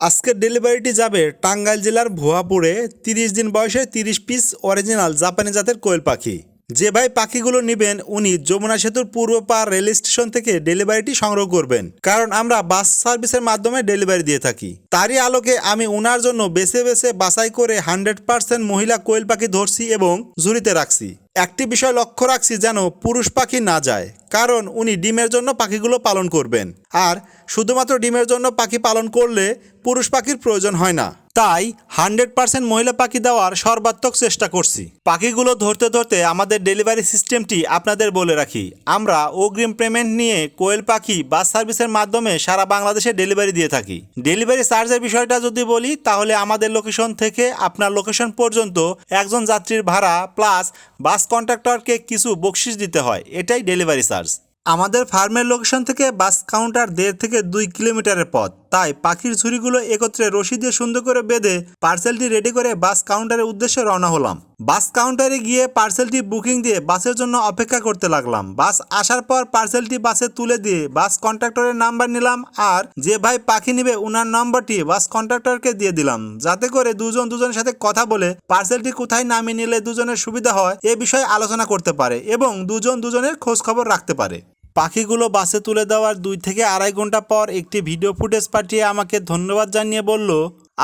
আজকের ডেলিভারিটি যাবে টাঙ্গাইল জেলার ভুয়াপুরে। তিরিশ দিন বয়সে তিরিশ পিস অরিজিনাল জাপানি জাতের কোয়েল পাখি। যে ভাই পাখিগুলো নেবেন, উনি যমুনা সেতুর পূর্ব পার রেল স্টেশন থেকে ডেলিভারিটি সংগ্রহ করবেন। কারণ আমরা বাস সার্ভিসের মাধ্যমে ডেলিভারি দিয়ে থাকি। তারই আলোকে আমি ওনার জন্য বেছে বেছে বাছাই করে হান্ড্রেড পার্সেন্ট মহিলা কোয়েল পাখি ধরছি এবং ঝুড়িতে রাখছি। একটি বিষয় লক্ষ্য রাখছি যেন পুরুষ পাখি না যায়, কারণ উনি ডিমের জন্য পাখিগুলো পালন করবেন। আর শুধুমাত্র ডিমের জন্য পাখি পালন করলে পুরুষ পাখির প্রয়োজন হয় না। তাই হান্ড্রেড পার্সেন্ট মহিলা পাখি দেওয়ার সর্বাত্মক চেষ্টা করছি। পাখিগুলো ধরতে ধরতে আমাদের ডেলিভারি সিস্টেমটি আপনাদের বলে রাখি। আমরা অগ্রিম পেমেন্ট নিয়ে কোয়েল পাখি বাস সার্ভিসের মাধ্যমে সারা বাংলাদেশে ডেলিভারি দিয়ে থাকি। ডেলিভারি চার্জের বিষয়টা যদি বলি, তাহলে আমাদের লোকেশন থেকে আপনার লোকেশন পর্যন্ত একজন যাত্রীর ভাড়া প্লাস বাস কন্ট্রাক্টরকে কিছু বকশিস দিতে হয়। এটাই ডেলিভারি চার্জ। আমাদের ফার্মের লোকেশন থেকে বাস কাউন্টার দেড় থেকে দুই কিলোমিটারের পথ। তাই পাখির ঝুড়িগুলো একত্রে রশি দিয়ে সুন্দর করে বেঁধে পার্সেলটি রেডি করে বাস কাউন্টারের উদ্দেশ্যে রওনা হলাম। বাস কাউন্টারে গিয়ে পার্সেলটি বুকিং দিয়ে বাসের জন্য অপেক্ষা করতে লাগলাম। বাস আসার পর পার্সেলটি বাসে তুলে দিয়ে বাস কন্ট্রাক্টরের নাম্বার নিলাম আর যে ভাই পাখি নিবে উনার নম্বরটি বাস কন্ট্রাক্টরকে দিয়ে দিলাম। যাতে করে দুজন দুজনের সাথে কথা বলে পার্সেলটি কোথায় নামিয়ে নিলে দুজনের সুবিধা হয় এ বিষয়ে আলোচনা করতে পারে এবং দুজন দুজনের খোঁজ খবর রাখতে পারে। পাখিগুলো বাসে তুলে দেওয়ার দুই থেকে আড়াই ঘণ্টা পর একটি ভিডিও ফুটেজ পাঠিয়ে আমাকে ধন্যবাদ জানিয়ে বলল,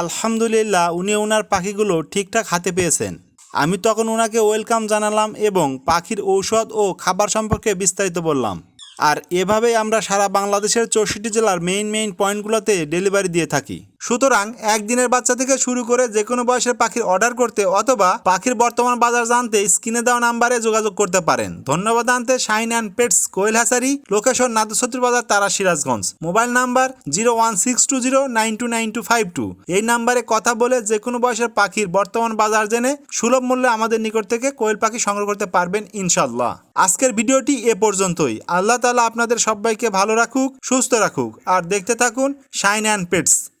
আলহামদুলিল্লাহ, উনি ওনার পাখিগুলো ঠিকঠাক হাতে পেয়েছেন। আমি তখন ওনাকে ওয়েলকাম জানালাম এবং পাখির ঔষধ ও খাবার সম্পর্কে বিস্তারিত বললাম। আর এভাবেই আমরা সারা বাংলাদেশের চৌষট্টি জেলার মেইন মেইন পয়েন্টগুলোতে ডেলিভারি দিয়ে থাকি। সুতরাং একদিনের বাচ্চা থেকে শুরু করে যে কোনো বয়সের পাখির অর্ডার করতে অথবা পাখির বর্তমান বাজার জানতে স্ক্রিনে দেওয়া নাম্বারে যোগাযোগ করতে পারেন। ধন্যবাদ আনতে শাইন অ্যান্ড পেটস কোয়েল হাসারি লোকেশন নাদুসত্তর বাজার তারা Sirajganj mobile number zero one six two zero nine two nine two five two. এই নাম্বারে কথা বলে যে কোনো বয়সের পাখির বর্তমান বাজার জেনে সুলভ মূল্যে আমাদের নিকট থেকে কোয়েল পাখি সংগ্রহ করতে পারবেন ইনশাল্লাহ আজকের ভিডিওটি এ পর্যন্তই। আল্লাহ তালা আপনাদের সবাইকে ভালো রাখুক, সুস্থ রাখুক। আর দেখতে থাকুন শাইন অ্যান্ড পেটস।